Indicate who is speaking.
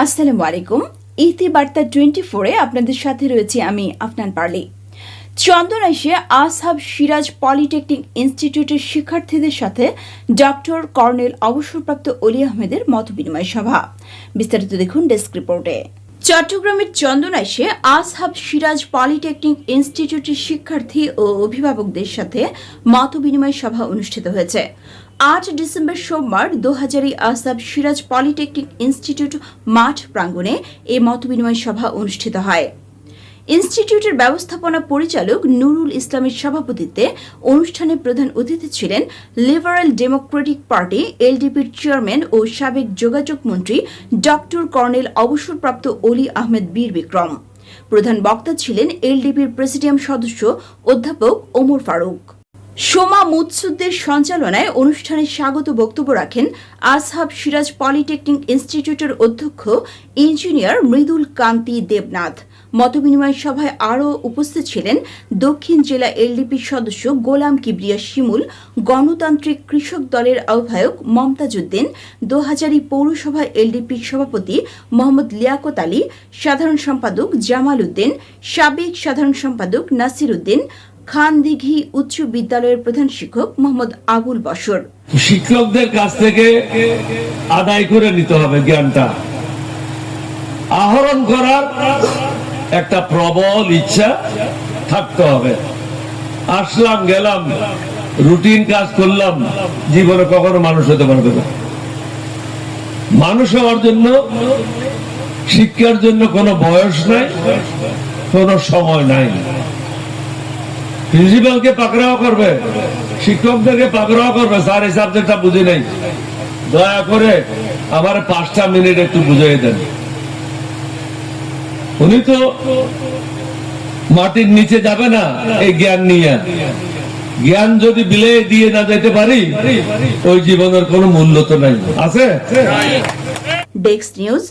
Speaker 1: আসসালামু আলাইকুম। ইতি বার্তা টোয়েন্টি ফোরে আপনাদের সাথে রয়েছে আমি আফনান পার্লি। চন্দনাইশে আসহাব সিরাজ পলিটেকনিক ইনস্টিটিউটের শিক্ষার্থীদের সাথে ডক্টর কর্নেল অবসরপ্রাপ্ত অলি আহমেদের মতবিনিময় সভা। বিস্তারিত দেখুন ডেস্ক রিপোর্টে। চট্টগ্রামের চন্দনাইশে আসহাব সিরাজ পলিটেকনিক ইনস্টিটিউটের শিক্ষার্থী ও অভিভাবকদের সাথে মত বিনিময় সভা অনুষ্ঠিত হয়েছে। আট ডিসেম্বর সোমবার দু হাজারই আসহাব সিরাজ পলিটেকনিক ইনস্টিটিউট মাঠ প্রাঙ্গণে এই মতবিনিময় সভা অনুষ্ঠিত হয়। ইনস্টিটিউটের ব্যবস্থাপনা পরিচালক নুরুল ইসলামের সভাপতিত্বে অনুষ্ঠানে প্রধান অতিথি ছিলেন লিবারেল ডেমোক্রেটিক পার্টি, এলডিপির চেয়ারম্যান ও সাবেক যোগাযোগ মন্ত্রী ডক্টর কর্নেল অবসরপ্রাপ্ত অলি আহমেদ বীর বিক্রম। প্রধান বক্তা ছিলেন এলডিপির প্রেসিডিয়াম সদস্য অধ্যাপক ওমর ফারুক। সোমা মুৎসুদ্দের সঞ্চালনায় অনুষ্ঠানে স্বাগত বক্তব্য রাখেন আসহাব সিরাজ পলিটেকনিক ইনস্টিটিউটের অধ্যক্ষ ইঞ্জিনিয়ার মৃদুল কান্তি দেবনাথ। মতবিনিময় সভায় আরও উপস্থিত ছিলেন দক্ষিণ জেলা এলডিপির সদস্য গোলাম কিবরিয়া শিমুল, গণতান্ত্রিক কৃষক দলের আহ্বায়ক মমতাজউদ্দিন, দোহাজারি পৌরসভা এলডিপির সভাপতি মোহাম্মদ লিয়াকত আলী, সাধারণ সম্পাদক জামাল উদ্দিন, সাবেক সাধারণ সম্পাদক নাসির উদ্দিন খানদিঘি উচ্চ বিদ্যালয়ের প্রধান শিক্ষক মোহাম্মদ আবুল বসর
Speaker 2: শিক্ষকদের কাছ থেকে আদায় করে নিতে হবে জ্ঞানটা। আহরণ করার একটা প্রবল ইচ্ছা থাকতে হবে। আসলাম, গেলাম, রুটিন কাজ করলাম, জীবনে কখনো মানুষ হতে পারবে না। মানুষ হওয়ার জন্য, শিক্ষার জন্য কোনো বয়স নাই, কোনো সময় নাই। প্রিন্সিপালকে পাকড়াও করবে শিক্ষকদেরকে পাকড়াও করবে, স্যার, এই সাবজেক্টটা দয়া করে আমার পাঁচটা মিনিট একটু বুঝিয়ে দেন। উনি তো মাটির নিচে যাবে না, এই জ্ঞান নিয়ে। জ্ঞান যদি বিলে দিয়ে না যেতে পারি, ওই জীবনের কোনো মূল্য তো নাই। আছে?
Speaker 1: নিউজ